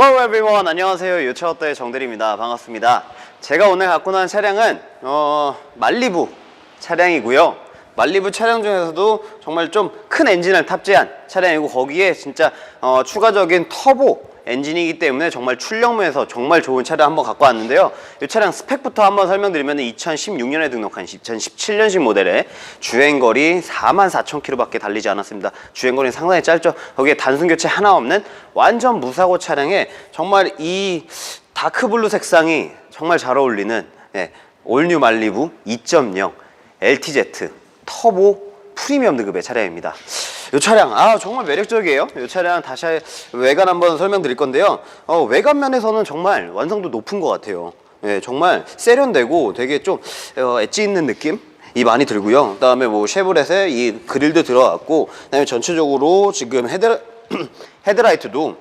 Hello everyone. 안녕하세요. 유차어터의 정대리입니다. 반갑습니다. 제가 오늘 갖고 나온 차량은 어, 말리부 차량이고요. 말리부 차량 중에서도 정말 좀 큰 엔진을 탑재한 차량이고 거기에 진짜 어, 추가적인 터보 엔진이기 때문에 정말 출력면에서 정말 좋은 차량 한번 갖고 왔는데요. 이 차량 스펙부터 한번 설명드리면 2016년에 등록한 2017년식 모델의 주행거리 44,000km밖에 달리지 않았습니다. 주행거리는 상당히 짧죠. 거기에 단순 교체 하나 없는 완전 무사고 차량에 정말 이 다크블루 색상이 정말 잘 어울리는 예, 올뉴 말리부 2.0 LTZ 터보 프리미엄 등급의 차량입니다. 이 차량 아 정말 매력적이에요. 이 차량 다시 외관 한번 설명드릴 건데요. 어, 외관 면에서는 정말 완성도 높은 것 같아요. 예, 정말 세련되고 되게 좀 어, 엣지 있는 느낌. 이 많이 들고요. 그다음에 뭐 쉐보렛에 이 그릴도 들어갔고, 그다음에 전체적으로 지금 헤드 헤드라이트도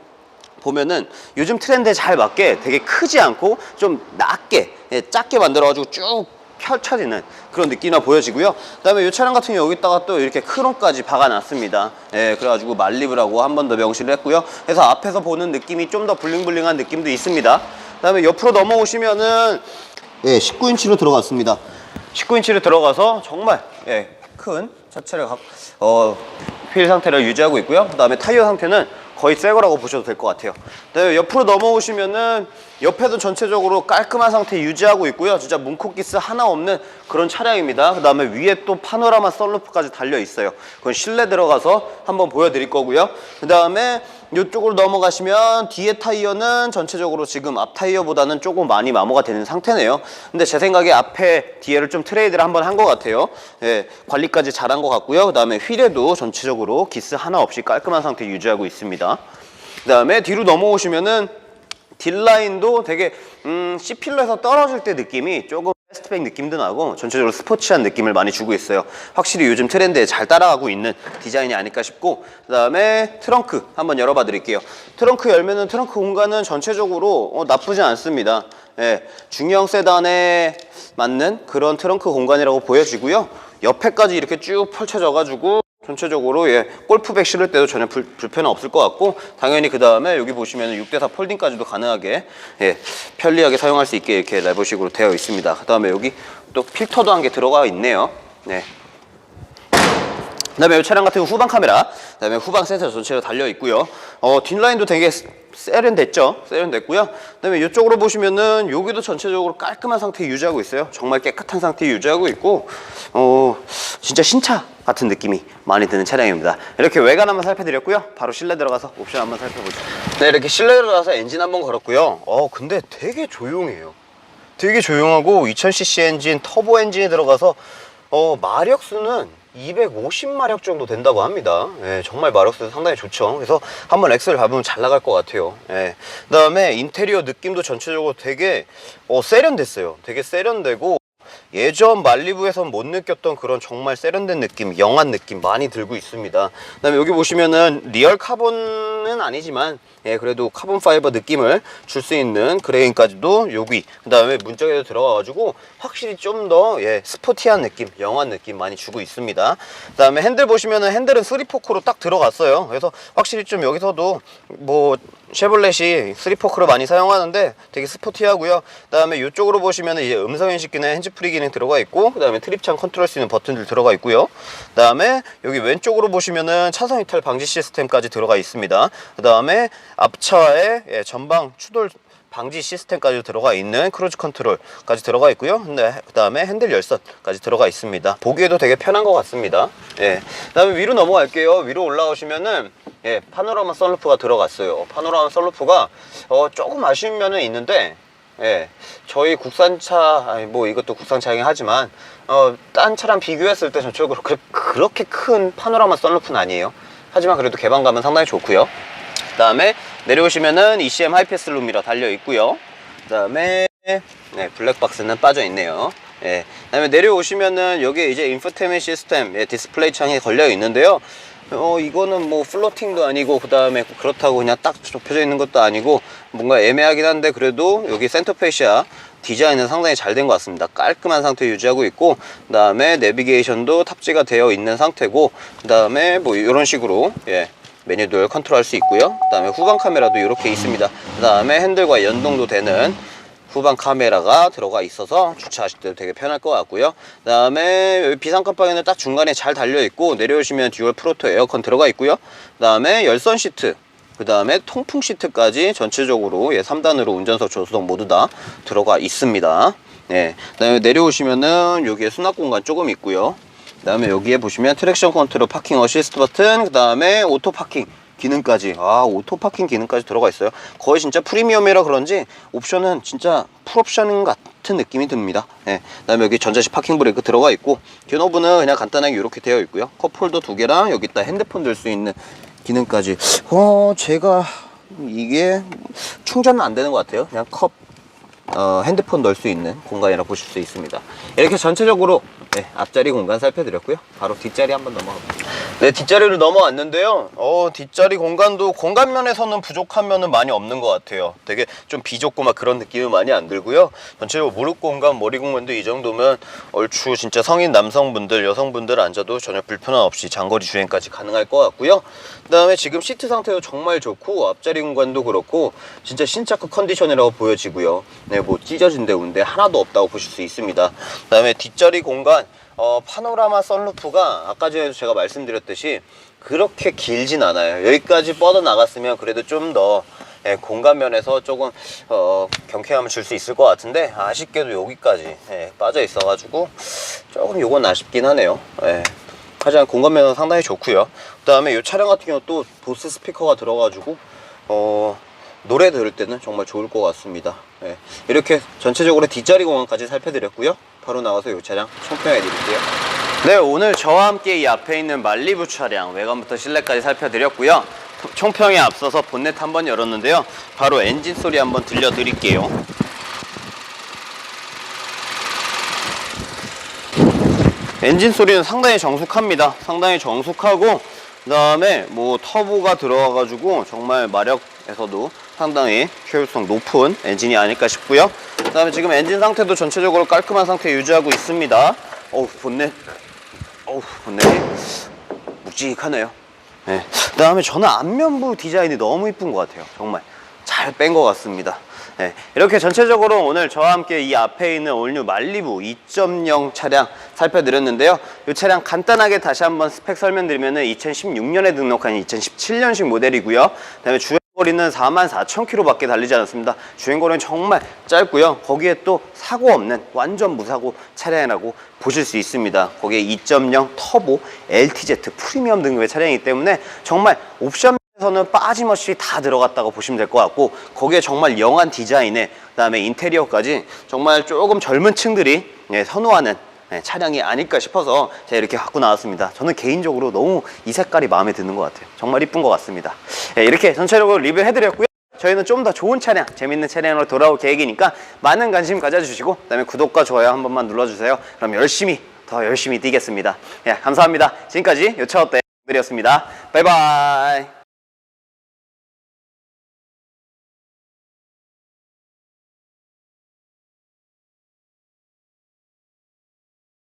보면은 요즘 트렌드에 잘 맞게 되게 크지 않고 좀 낮게 예, 작게 만들어가지고 쭉 펼쳐지는 그런 느낌이 보여지고요. 그 다음에 이 차량 같은 경우 여기다가 또 이렇게 크롬까지 박아놨습니다. 예, 그래가지고 말리브라고 한 번 더 명시를 했고요. 그래서 앞에서 보는 느낌이 좀 더 블링블링한 느낌도 있습니다. 그 다음에 옆으로 넘어오시면은 예, 19인치로 들어갔습니다. 19인치로 들어가서 정말 예, 큰 자체를 갖, 어, 휠 상태를 유지하고 있고요. 그 다음에 타이어 상태는 거의 새 거라고 보셔도 될 것 같아요. 네, 옆으로 넘어오시면은 옆에도 전체적으로 깔끔한 상태 유지하고 있고요. 진짜 문콕기스 하나 없는 그런 차량입니다. 그 다음에 위에 또 파노라마 썬루프까지 달려 있어요. 그건 실내 들어가서 한번 보여드릴 거고요. 그 다음에 이쪽으로 넘어가시면 뒤에 타이어는 전체적으로 지금 앞 타이어보다는 조금 많이 마모가 되는 상태네요. 근데 제 생각에 앞에 뒤에를 좀 트레이드를 한번 한 것 같아요. 예, 관리까지 잘한 것 같고요. 그 다음에 휠에도 전체적으로 기스 하나 없이 깔끔한 상태 유지하고 있습니다. 그 다음에 뒤로 넘어오시면은 딜라인도 되게 음, C필러에서 떨어질 때 느낌이 조금 패스트백 느낌도 나고 전체적으로 스포츠한 느낌을 많이 주고 있어요. 확실히 요즘 트렌드에 잘 따라가고 있는 디자인이 아닐까 싶고 그 다음에 트렁크 한번 열어봐 드릴게요. 트렁크 열면은 트렁크 공간은 전체적으로 어, 나쁘지 않습니다. 예, 중형 세단에 맞는 그런 트렁크 공간이라고 보여지고요. 옆에까지 이렇게 쭉 펼쳐져 가지고 전체적으로 예, 골프백 실을 때도 전혀 불, 불편은 없을 것 같고 당연히 그 다음에 여기 보시면 6대4 폴딩까지도 가능하게 예, 편리하게 사용할 수 있게 이렇게 레버식으로 되어 있습니다. 그 다음에 여기 또 필터도 한 개 들어가 있네요. 네. 그 다음에 이 차량 같은 경우 후방 카메라, 그 다음에 후방 센서 전체가 달려 있고요. 어, 뒷라인도 되게 세련됐죠? 세련됐고요. 그 다음에 이쪽으로 보시면은 여기도 전체적으로 깔끔한 상태 유지하고 있어요. 정말 깨끗한 상태 유지하고 있고, 어, 진짜 신차 같은 느낌이 많이 드는 차량입니다. 이렇게 외관 한번 살펴드렸고요. 바로 실내 들어가서 옵션 한번 살펴보죠. 네, 이렇게 실내 들어가서 엔진 한번 걸었고요. 어, 근데 되게 조용해요. 되게 조용하고 2000cc 엔진, 터보 엔진이 들어가서 어, 마력수는 250마력 정도 된다고 합니다. 예, 정말 마력수 상당히 좋죠. 그래서 한번 엑셀 밟으면 잘 나갈 것 같아요. 예. 그 다음에 인테리어 느낌도 전체적으로 되게 어, 세련됐어요. 되게 세련되고 예전 말리부에선 못 느꼈던 그런 정말 세련된 느낌, 영한 느낌 많이 들고 있습니다. 그다음에 여기 보시면은 리얼 카본은 아니지만 예, 그래도 카본 파이버 느낌을 줄 수 있는 그레인까지도 여기 그다음에 문짝에도 들어가가지고 확실히 좀 더 예, 스포티한 느낌, 영한 느낌 많이 주고 있습니다. 그다음에 핸들 보시면은 핸들은 3포크로 딱 들어갔어요. 그래서 확실히 좀 여기서도 뭐 쉐볼렛이 3포크를 많이 사용하는데 되게 스포티하고요. 그 다음에 이쪽으로 보시면은 이제 음성 인식 기능, 핸즈 프리 기능 들어가 있고, 그 다음에 트립창 컨트롤 수 있는 버튼들 들어가 있고요. 그 다음에 여기 왼쪽으로 보시면은 차선 이탈 방지 시스템까지 들어가 있습니다. 그 다음에 앞차에 예, 전방 추돌 방지 시스템까지 들어가 있는 크루즈 컨트롤까지 들어가 있고요. 근데 그다음에 핸들 열선까지 들어가 있습니다. 보기에도 되게 편한 것 같습니다. 예. 그다음에 위로 넘어갈게요. 위로 올라오시면은 예, 파노라마 썬루프가 들어갔어요. 파노라마 썬루프가 어, 조금 아쉬운 면은 있는데 예, 저희 국산차, 아니 뭐 이것도 국산차이긴 하지만, 어, 딴 차랑 비교했을 때 전체적으로 그, 그렇게 큰 파노라마 썬루프는 아니에요. 하지만 그래도 개방감은 상당히 좋고요. 그 다음에 내려오시면은 ECM 하이패스 룸미러 달려 있고요. 그 다음에 네, 블랙박스는 빠져 있네요. 예. 그다음에 내려오시면은 여기 이제 인포테인먼트 시스템 예, 디스플레이 창이 걸려 있는데요. 어 이거는 뭐 플로팅도 아니고 그 다음에 그렇다고 그냥 딱 좁혀져 있는 것도 아니고 뭔가 애매하긴 한데 그래도 여기 센터페시아 디자인은 상당히 잘 된 것 같습니다. 깔끔한 상태 유지하고 있고 그 다음에 내비게이션도 탑재가 되어 있는 상태고 그 다음에 뭐 이런 식으로 예 메뉴들 컨트롤 할 수 있고요. 그 다음에 후방 카메라도 이렇게 있습니다. 그 다음에 핸들과 연동도 되는 후방 카메라가 들어가 있어서 주차하실 때 되게 편할 것 같고요. 그 다음에 여기 비상 깜빡이는 딱 중간에 잘 달려 있고 내려오시면 듀얼 프로토 에어컨 들어가 있고요. 그 다음에 열선 시트 그 다음에 통풍 시트까지 전체적으로 예, 3단으로 운전석, 조수석 모두 다 들어가 있습니다. 네. 그 다음에 내려오시면은 여기에 수납 공간 조금 있고요. 그 다음에 여기에 보시면 트랙션 컨트롤 파킹 어시스트 버튼, 그 다음에 오토 파킹 기능까지. 아, 오토 파킹 기능까지 들어가 있어요. 거의 진짜 프리미엄이라 그런지 옵션은 진짜 풀옵션인 같은 느낌이 듭니다. 네. 그 다음에 여기 전자식 파킹 브레이크 들어가 있고, 큐노브는 그냥 간단하게 이렇게 되어 있고요. 컵홀더 두 개랑 여기 다 핸드폰 들 수 있는 기능까지 어 제가 이게 충전은 안 되는 것 같아요 그냥 컵 어, 핸드폰 넣을 수 있는 공간이라 보실 수 있습니다. 이렇게 전체적으로 네, 앞자리 공간 살펴드렸고요. 바로 뒷자리 한번 넘어가볼게요 네 뒷자리로 넘어왔는데요. 어 뒷자리 공간도 공간 면에서는 부족한 면은 많이 없는 것 같아요. 되게 좀 비좁고 막 그런 느낌은 많이 안 들고요. 전체적으로 무릎 공간 머리 공간도 이 정도면 얼추 진짜 성인 남성분들 여성분들 앉아도 전혀 불편함 없이 장거리 주행까지 가능할 것 같고요. 그 다음에 지금 시트 상태도 정말 좋고 앞자리 공간도 그렇고 진짜 신차급 컨디션이라고 보여지고요. 네, 뭐 찢어진 데 운데 하나도 없다고 보실 수 있습니다. 그 다음에 뒷자리 공간 어, 파노라마 썬루프가 아까 전에도 제가 말씀드렸듯이 그렇게 길진 않아요. 여기까지 뻗어 나갔으면 그래도 좀더 예, 공간 면에서 조금 어, 경쾌함을 줄 수 있을 것 같은데 아쉽게도 여기까지 예, 빠져 있어 가지고 조금 요건 아쉽긴 하네요. 예. 하지만 공간 면은 상당히 좋고요. 그 다음에 이 차량 같은 경우 또 보스 스피커가 들어가지고 어, 노래 들을 때는 정말 좋을 것 같습니다. 예. 이렇게 전체적으로 뒷자리 공간까지 살펴드렸고요. 바로 나와서 이 차량 총평해 드릴게요. 네 오늘 저와 함께 이 앞에 있는 말리부 차량 외관부터 실내까지 살펴드렸고요. 총평에 앞서서 본넷 한번 열었는데요. 바로 엔진 소리 한번 들려드릴게요. 엔진 소리는 상당히 정숙합니다. 상당히 정숙하고 그 다음에 뭐 터보가 들어와가지고 정말 마력 에서도 상당히 효율성 높은 엔진이 아닐까 싶고요. 그 다음에 지금 엔진 상태도 전체적으로 깔끔한 상태 유지하고 있습니다. 어우 본넷, 어우 본넷이 묵직하네요. 네. 그 다음에 저는 앞면부 디자인이 너무 이쁜 것 같아요. 정말 잘 뺀 것 같습니다. 네. 이렇게 전체적으로 오늘 저와 함께 이 앞에 있는 올뉴 말리부 2.0 차량 살펴드렸는데요. 이 차량 간단하게 다시 한번 스펙 설명드리면은 2016년에 등록한 2017년식 모델이고요. 그다음에 주행 거리는 44,000km밖에 달리지 않았습니다. 주행 거리는 정말 짧고요. 거기에 또 사고 없는 완전 무사고 차량이라고 보실 수 있습니다. 거기에 2.0 터보 LTZ 프리미엄 등급의 차량이기 때문에 정말 옵션 에서는 빠짐없이 다 들어갔다고 보시면 될 것 같고 거기에 정말 영한 디자인에 그다음에 인테리어까지 정말 조금 젊은 층들이 예, 선호하는 예, 차량이 아닐까 싶어서 제가 이렇게 갖고 나왔습니다. 저는 개인적으로 너무 이 색깔이 마음에 드는 것 같아요. 정말 이쁜 것 같습니다. 예, 이렇게 전체적으로 리뷰해드렸고요. 저희는 좀 더 좋은 차량, 재밌는 차량으로 돌아올 계획이니까 많은 관심 가져주시고 그다음에 구독과 좋아요 한 번만 눌러주세요. 그럼 열심히 더 열심히 뛰겠습니다. 예, 감사합니다. 지금까지 요차어때 들이었습니다. 바이바이.